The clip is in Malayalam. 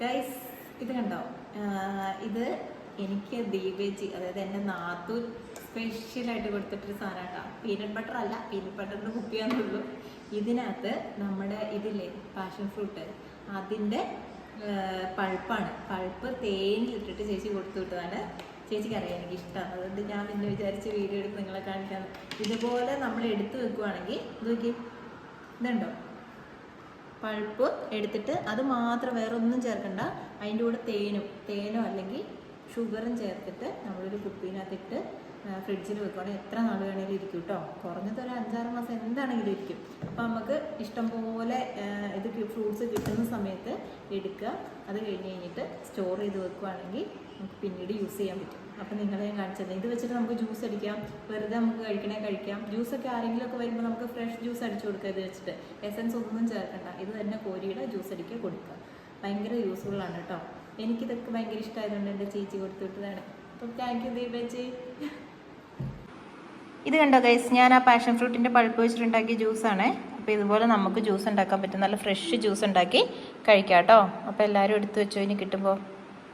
ഗൈസ് ഇത് കണ്ടോ? ഇത് എനിക്ക് ദീപേജി അതായത് എന്റെ നാത്തു സ്പെഷ്യലായിട്ട് കൊടുത്തിട്ടൊരു സാധനം കേട്ടോ പീനട്ട് ബട്ടർ അല്ല പീനട്ട് ബട്ടറിന്റെ കുപ്പിയാന്നുള്ളൂ ഇതിനകത്ത് നമ്മുടെ ഇതില്ലേ പാഷൻ ഫ്രൂട്ട് അതിന്റെ പൾപ്പാണ്. പൾപ്പ് തേനിലിട്ടിട്ട് ചേച്ചി കൊടുത്തു വിട്ടതാണ്. ചേച്ചിക്ക് അറിയാം എനിക്ക് ഇഷ്ടമാണ് അതുകൊണ്ട് ഞാൻ പിന്നെ വിചാരിച്ച് വീഡിയോ എടുത്ത് നിങ്ങളെ കാണിക്കാം ഇതുപോലെ നമ്മൾ എടുത്തു വെക്കുവാണെങ്കിൽ നോക്കി ഇതുണ്ടോ? പൾപ്പ് എടുത്തിട്ട് അത് മാത്രം വേറെ ഒന്നും ചേർക്കണ്ട. അതിന്റെ കൂടെ തേനും തേനോ അല്ലെങ്കിൽ ഷുഗറും ചേർത്തിട്ട് നമ്മളൊരു കുപ്പീനകത്തിട്ട് ഫ്രിഡ്ജിൽ വെക്കുകയാണെങ്കിൽ എത്ര നാൾ വേണമെങ്കിലും ഇരിക്കും കേട്ടോ കുറഞ്ഞത് ഒരു അഞ്ചാറ് എന്താണെങ്കിലും ഇരിക്കും അപ്പോൾ നമുക്ക് ഇഷ്ടം പോലെ ഇത് ഫ്രൂട്ട്സ് കിട്ടുന്ന സമയത്ത് എടുക്കുക. അത് കഴിഞ്ഞ് കഴിഞ്ഞിട്ട് സ്റ്റോർ ചെയ്ത് വെക്കുകയാണെങ്കിൽ നമുക്ക് പിന്നീട് യൂസ് ചെയ്യാൻ പറ്റും. അപ്പം നിങ്ങളെ ഞാൻ കാണിച്ചത് ഇത് വെച്ചിട്ട് നമുക്ക് ജ്യൂസ് അടിക്കാം. വെറുതെ നമുക്ക് കഴിക്കണേ കഴിക്കാം. ജ്യൂസൊക്കെ ആരെങ്കിലും ഒക്കെ വരുമ്പോൾ നമുക്ക് ഫ്രഷ് ജ്യൂസ് അടിച്ചു കൊടുക്കുക ഇത് വെച്ചിട്ട്. എസൻസ് ഒന്നും ചേർക്കണ്ട. ഇത് തന്നെ കോരിയുടെ ജ്യൂസ് അടിക്കുക കൊടുക്കുക. ഭയങ്കര യൂസ്ഫുള്ളാണ് കേട്ടോ. എനിക്കിതൊക്കെ ഭയങ്കര ഇഷ്ടമായതുകൊണ്ട് എന്റെ ചേച്ചി കൊടുത്തു വിട്ടതാണ്. അപ്പം താങ്ക് യു ദീപേച്ചി. ഇത് കണ്ടോ ഗൈസ് ഞാൻ ആ പാഷൻ ഫ്രൂട്ടിന്റെ പഴുപ്പ് വെച്ചിട്ടുണ്ടാക്കിയ ജ്യൂസാണ് അപ്പോൾ ഇതുപോലെ നമുക്ക് ജ്യൂസ് ഉണ്ടാക്കാൻ പറ്റും. നല്ല ഫ്രഷ് ജ്യൂസ് ഉണ്ടാക്കി കഴിക്കാം കേട്ടോ അപ്പോൾ എല്ലാവരും എടുത്തു വെച്ചോ ഇനി കിട്ടുമ്പോൾ